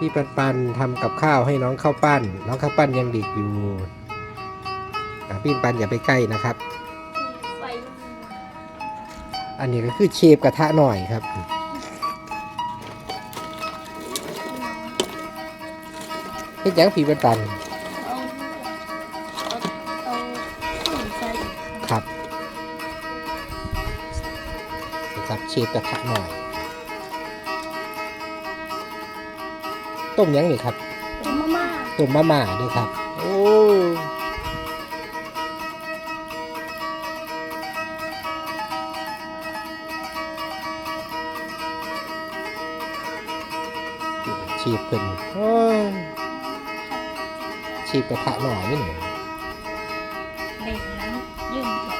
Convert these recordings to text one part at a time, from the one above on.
พี่ปันปันทำกับข้าวให้น้องข้าวปั้น น้องข้าวปั้นยังเด็กอยู่อะพี่ปันอย่าไปใกล้นะครับ อันนี้ก็คือเชฟกระทะหน่อยครับเฮ็ดหยังพี่ปันปันครับนะครับเชฟกระทะหน่อย ต้มหยังนี่ครับถุงมาม่าต้มมะม่าด้วยครับ โอ้ชีพเป็นโอ้ยชีพกระทะหน่อยนี่หนึ่งเบ่งนั้นยื่นหัวม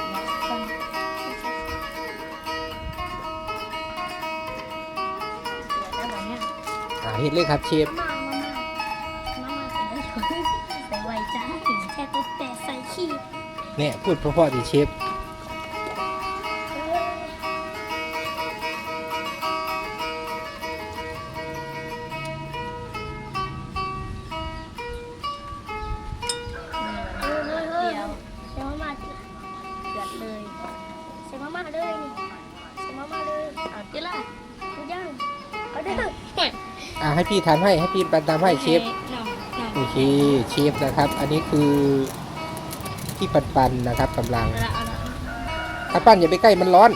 อ่าเฮ็ดเลยครับเชฟมามามามามาม่าเป็นอะไรใส่ไวจ้าถึงแค่ตุ๊กแต่ใส่ขี้เนี่ยพูดเพราะๆดิเชฟเออเออเดี๋ยวใส่มามาเดือดเลยใส่มามาเลยนี่ใส่มามาเลยเอาเดี๋ยวละเอย่าง เอาเด้ออ่าให้พี่ทำให้ให้พี่ปันทำให้เชฟหน่อหน่อโอเคเชฟนะครับ อันนี้คือพี่ปันปันนะครับกำลังเอาละเอาละถ้าปั้นอย่าไปใกล้มันร้อน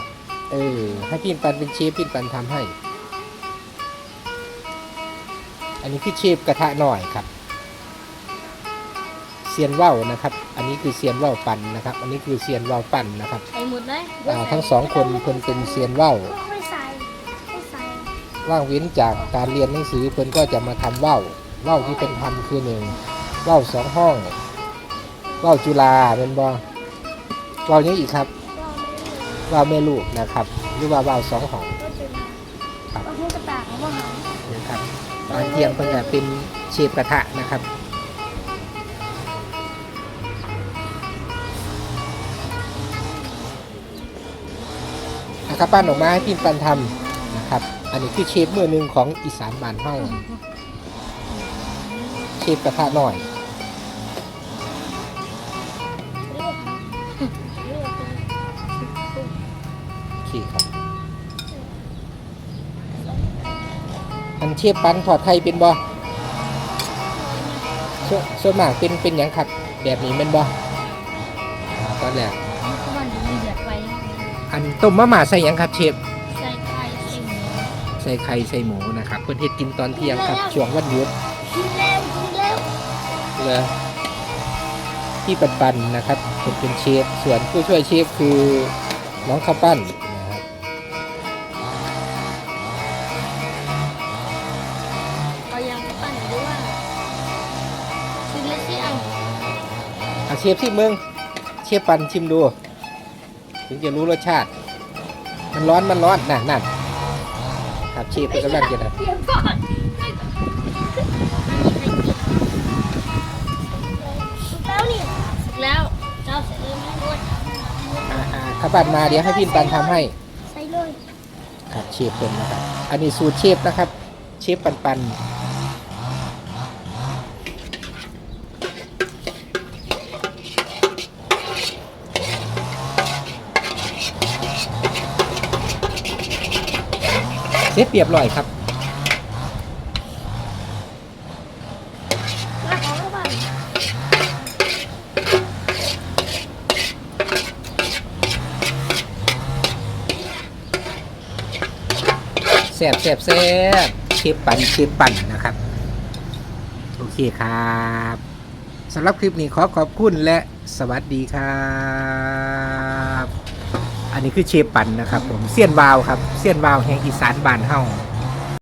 เออ ให้พี่ปันเป็นเชฟพี่ปันทำให้ อันนี้คือเชฟกระทะหน่อยครับเซียนว่าวนะครับ อันนี้คือเซียนว่าวปั่นนะครับ อันนี้คือเซียนว่าวปั่นนะครับใส่หมดเลยอ่าทั้งสองคนเพิ่นเป็นเซียนว่าวไม่ใส่ไม่ใส่ ว่างเว้นจากการเรียนหนังสือเพิ่นก็จะมาทำว่าวว่าวที่เป็นทำคือหนึ่งว่าวสองห้องว่าวจุฬาเป็นบอว่าวยังอีกครับก็ไม่ได้ว่าวแม่ลูกนะครับหรือว่าว่าวสองห้องก็จะครับเอาหุ้นกระต่ายของว่าหางนะครับตอนเที่ยงเพิ่นจะเป็นเชฟกระทะนะครับนะครับปั้นออกมาให้พี่ปันทำนะครับ อันนี้คือเชฟมือหนึ่งของอีสานบ้านเฮาเชฟกระทะหน่อยเรียกเรียกเป็นโอเคครับ อันเชฟปันถอดไทยเป็นบ่ส่วนส่วนมากเป็นเป็นหยังครับแบบนี้เป็นบ่อ่าตอนแรกเอาเข้ามาดีเดือดไว้อันต้มมะม่าใส่หยังครับเชฟ ส่ไข่ใส่หมูนะครับ เพื่อนเฮ็ดกินตอนเที่ยงครับช่วงวันหยุดกินแล้วกินแล้วเลยพี่ปันปันนะครับผมเป็นเชฟส่วนผู้ช่วยเชฟคือน้องข้าวปั้นนะครับเอายังปั่นด้วยกินแล้วสิเอาอาเชฟที่เมืองเชฟปันชิมดู ถึงจะรู้รสชาติ มันร้อนมันร้อนน่ะนั่น ครับเชฟเป็นกำลังจนะเตรียมก่อนสุกแล้วนี่แล้วเจ้าใส่เองให้ด้วยอ่าอ่าข้าวบัตรมาเดี๋ยวให้พี่ปันทำให้ ใส่เลย ครับเชฟเป็นนะครับ อันนี้สูตรเชฟนะครับ เชฟปันปัน เชฟเรียบร้อยครับแล้วบ้านแซบแซบแซบเชฟปั่นเชฟปั่นนะครับ โอเคครับสำหรับคลิปนี้ขอขอบคุณและสวัสดีครับ อันนี้คือเชฟปันนะครับผมเซียนวาวครับเซียนวาวแห่งอีสานบ้านเฮา